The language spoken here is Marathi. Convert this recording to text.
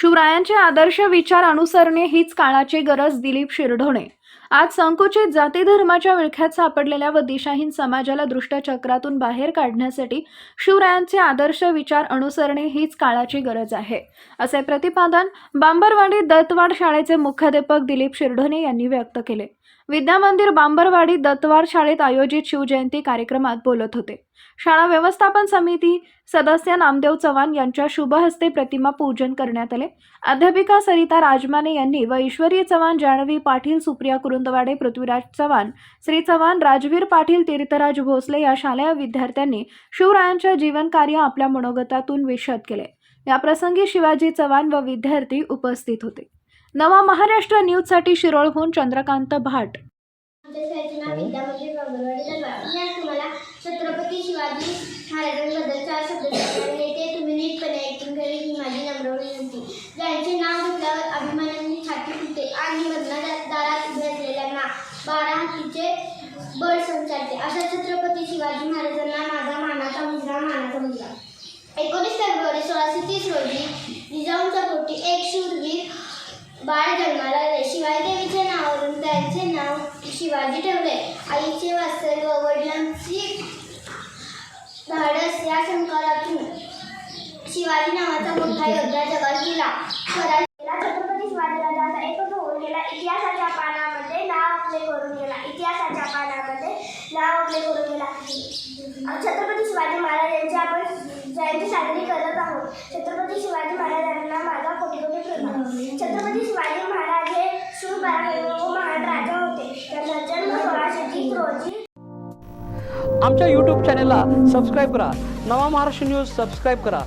शिवरायांचे आदर्श विचार अनुसरणे हीच काळाची गरज दिलीप शिरढोणे. आज संकुचित जाती धर्माच्या विळख्यात सापडलेल्या व दिशाहीन समाजाला दृष्टचक्रातून बाहेर काढण्यासाठी शिवरायांचे आदर्श विचार अनुसरणे हीच काळाची गरज आहे. असे प्रतिपादन बांबरवाडी दत्तवाड शाळेचे मुख्याध्यापक दिलीप शिरढोणे यांनी व्यक्त केले. विद्यामंदिर बांबरवाडी दत्तवाड शाळेत आयोजित शिवजयंती कार्यक्रमात बोलत होते. शाळा व्यवस्थापन समिती सदस्य नामदेव चव्हाण यांच्या शुभहस्ते प्रतिमा पूजन करण्यात आले. अध्यापिका सरिता राजमाने यांनी व ईश्वरी चव्हाण जान्हवी पाटील सुप्रिया कुरुंदवाडे पृथ्वीराज चव्हाण श्री चव्हाण राजवीर पाटील तीर्थराज भोसले या शालेय विद्यार्थ्यांनी शिवरायांच्या जीवनकार्य आपल्या मनोगतातून विशद केले. या प्रसंगी शिवाजी चव्हाण व विद्यार्थी उपस्थित होते. नवा महाराष्ट्र न्यूजसाठी शिरोळहून चंद्रकांत भाट आमच्या शाळेचे नाव विद्यामंदिर बांगरवाडी दरवाड मी आज तुम्हाला छत्रपती शिवाजी महाराजांबद्दल चार शब्द सांगणार ते तुम्ही नीटपणे ऐकून घ्यावे ही माझी नम्र विनंती. ज्यांचे नाव घेतल्यावर अभिमानाने छाती फुटते आणि मधल्या दारात उभे असलेल्यांना बारा हातीचे बळ संचारते. अशा छत्रपती शिवाजी महाराजांना माझा मानाचा मुलगा मानाचा मुलगा. एकोणीस फेब्रुवारी सोळाशे तीस रोजी जिजाऊंच्या पोटी एक शूरवीर बाळ जन्माला आले. शिवाय देवीच्या नावावरून त्यांचे नाव शिवाजी ठेवले. आईचे वात्सल्य व वडिलांची शिवाजी नावाचा मोठा योद्धा जगात गेला. स्वराज गेला छत्रपती शिवाजीराजाचा एकच होऊन गेला इतिहासाच्या पानामध्ये नाव आपले करून गेला. इतिहासाच्या पानामध्ये नाव आपले करून गेला. छत्रपती शिवाजी महाराज यांची आपण जयंती साजरी करत आहोत. छत्रपती शिवाजी महाराजांना माझा कोटी कोटी प्रभाव छत्रपती शिवाजी महाराज हे शूर महान राजा होते. त्यांचा जन्म सोळाशे तीस रोजी आमच्या यूट्यूब चॅनलला सबस्क्राईब करा. नवा महाराष्ट्र न्यूज सबस्क्राईब करा.